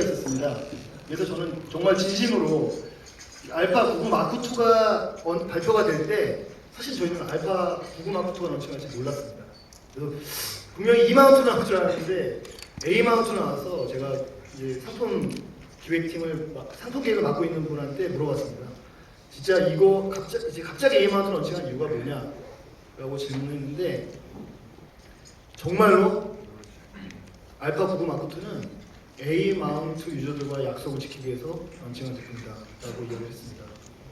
있습니다. 그래서 저는 정말 진심으로 알파 99 마크 2가 발표가 될 때 사실 저희는 알파 99 마크 2가 런칭할지 몰랐습니다. 그래서 분명히 E 마운트 나올 줄 알았는데 A 마운트 나와서 제가 이제 상품 기획팀을 막- 상품 계획을 맡고 있는 분한테 물어봤습니다. 진짜 이거 갑자, 이제 갑자기 A 마운트 런칭한 이유가 뭐냐 라고 질문했는데 정말로 알파 99 마크 2는 A 마운트 유저들과 약속을 지키기 위해서 런칭한 제품이다라고 이야기를 했습니다.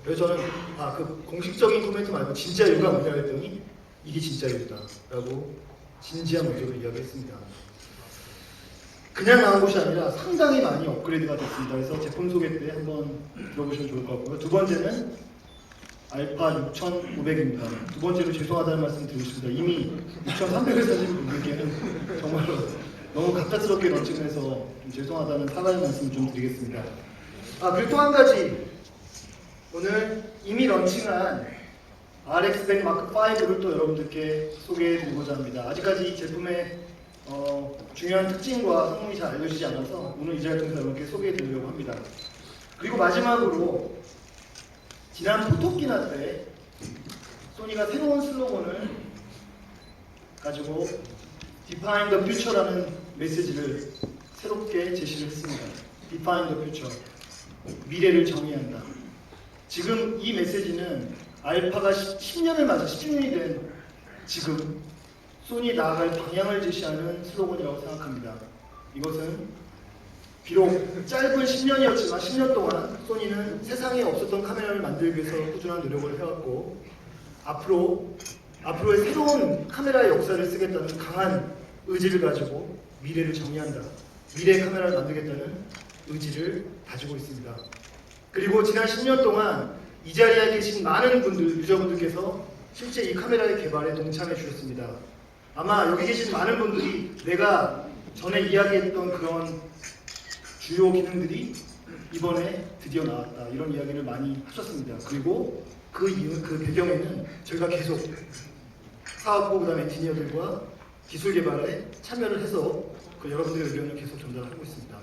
그래서 저는 아 그 공식적인 코멘트 말고 진짜 이유가 뭐냐 했더니 이게 진짜 이유다라고 진지한 의도로 이야기했습니다. 그냥 나온 것이 아니라 상당히 많이 업그레이드가 됐습니다. 그래서 제품 소개 때 한번 들어보시면 좋을 것 같고요. 두 번째는 알파 6500입니다. 두 번째로 죄송하다는 말씀 드리겠습니다. 이미 6300을 사신 분들께는 정말로 너무 갑작스럽게 런칭해서 좀 죄송하다는 사과의 말씀 좀 드리겠습니다. 아 그리고 또 한 가지 오늘 이미 런칭한 RX100 마크 5를 또 여러분들께 소개해 드리고자 합니다. 아직까지 이 제품의 어, 중요한 특징과 성능이 잘 알려지지 않아서 오늘 이 자리를 통해서 여러분께 소개해 드리려고 합니다. 그리고 마지막으로 지난 포토키나 때 소니가 새로운 슬로건을 가지고 Define the Future라는 메시지를 새롭게 제시를 했습니다. Define the Future. 미래를 정의한다. 지금 이 메시지는 알파가 10, 년을 맞아 10주년이 된 지금 소니 나아갈 방향을 제시하는 슬로건이라고 생각합니다. 이것은 비록 짧은 10년이었지만 10년 동안 소니는 세상에 없었던 카메라를 만들기 위해서 꾸준한 노력을 해왔고 앞으로 앞으로의 새로운 카메라의 역사를 쓰겠다는 강한 의지를 가지고 미래를 정의한다. 미래 카메라를 만들겠다는 의지를 가지고 있습니다. 그리고 지난 10년 동안 이 자리에 계신 많은 분들, 유저분들께서 실제 이 카메라의 개발에 동참해 주셨습니다. 아마 여기 계신 많은 분들이 내가 전에 이야기했던 그런 주요 기능들이 이번에 드디어 나왔다 이런 이야기를 많이 하셨습니다. 그리고 그 이유, 그 배경에는 저희가 계속 사업부 그 다음에 엔지니어들과 기술 개발에 참여를 해서 그 여러분들의 의견을 계속 전달하고 있습니다.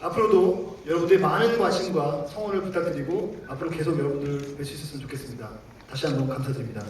앞으로도 여러분들의 많은 관심과 성원을 부탁드리고 앞으로 계속 여러분들 뵐 수 있었으면 좋겠습니다. 다시 한번 감사드립니다.